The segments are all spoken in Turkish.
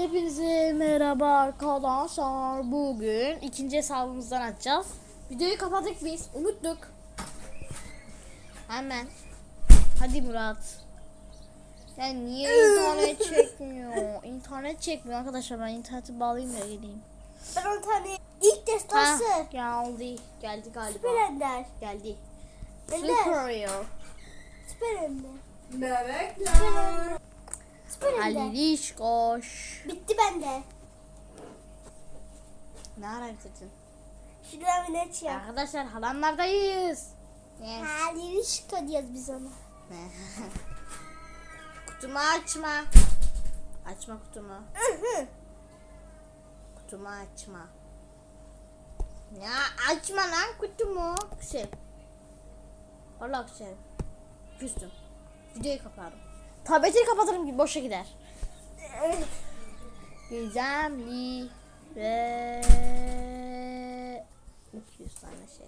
Hepinize merhaba arkadaşlar. Bugün ikinci hesabımızdan açacağız. Videoyu kapattık biz. Unuttuk. Hemen. Hadi Murat. Ya niye internet çekmiyor? İnternet çekmiyor arkadaşlar. Ben interneti bağlayayım da geleyim. Ben on tane ilk destansı. Ha, geldi. Geldi galiba. Süper Ender. Geldi. Ender. Superior. Süper Ender. Bebekler. Süper Ender. Aliliş koş. Bitti bende. Ne ara bitirdin? Şuradan bir ne çıkıyor? Arkadaşlar halamlardayız. Yes. Halili şıkka diyoruz biz ona. Kutumu açma. Açma kutumu. Kutumu açma. Ya açma lan kutumu. Güzel. Valla güzel. Küstüm. Videoyu kaparım. Tableti kapatırım ki boşa gider. Gizemli ve 200 tane şey.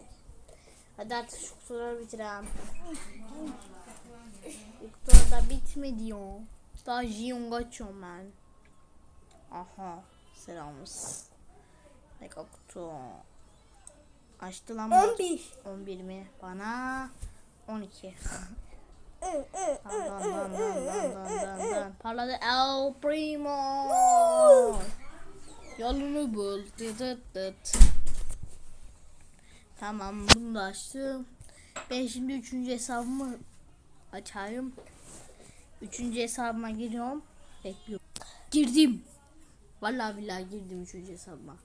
Hadi artık şu kutuları bitireyim. Kutular da bitmedi ya. Daha Jiyon kaçıyorum ben. Aha. Selamız. Mega kutu. Açtı lan bu. 11. 11 mi? Bana 12. Dan dan dan dan dan dan. Parladı El Primo. Yolunu bul. Dıt dıt dıt. Tamam bunu da açtım. Ben şimdi üçüncü hesabımı açayım. Üçüncü hesabıma giriyorum. Bekliyorum. Girdim. Vallahi billahi girdim üçüncü hesabıma.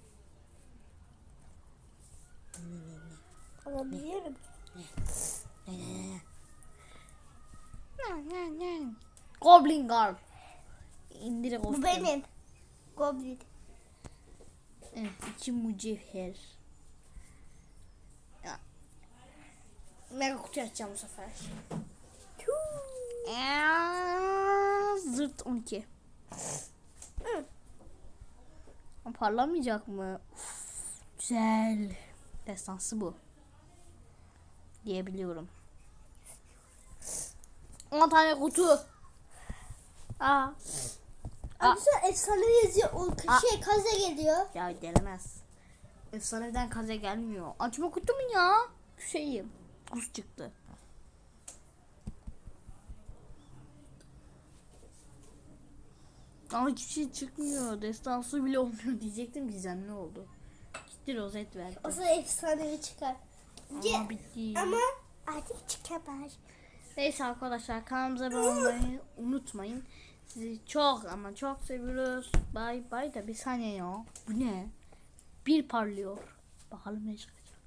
Alabiliyorum. Goblin Garb. İndire Bu benim. Goblin. Evet, iki mücevher. Ya. Mega kutu açacağım bu sefer. Zırt 12. Hı. Ama Parlamayacak mı? Uf, güzel. Destansı bu. Diyebiliyorum. 10 tane kutu. Aa. Abi sen efsane yazıyor. O Aa. şey kaze geliyor. Ya gelemez. Efsaneden kaze gelmiyor. Açma kutu mu ya? Şeyim. Kus çıktı. Ama hiçbir şey çıkmıyor. Destansı bile olmuyor diyecektim gizemli oldu. Gitti rozet verdi. O zaman efsanevi çıkar. Ama bitti. Ama artık çıkamaz. Neyse arkadaşlar kanalımıza abone olmayı unutmayın. Sizi çok ama çok seviyoruz. Bay bay da bir saniye ya. Bu ne? Bir parlıyor. Bakalım ne çıkacak.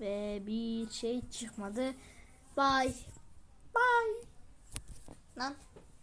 Ve bir şey çıkmadı. Bay. Bay. Lan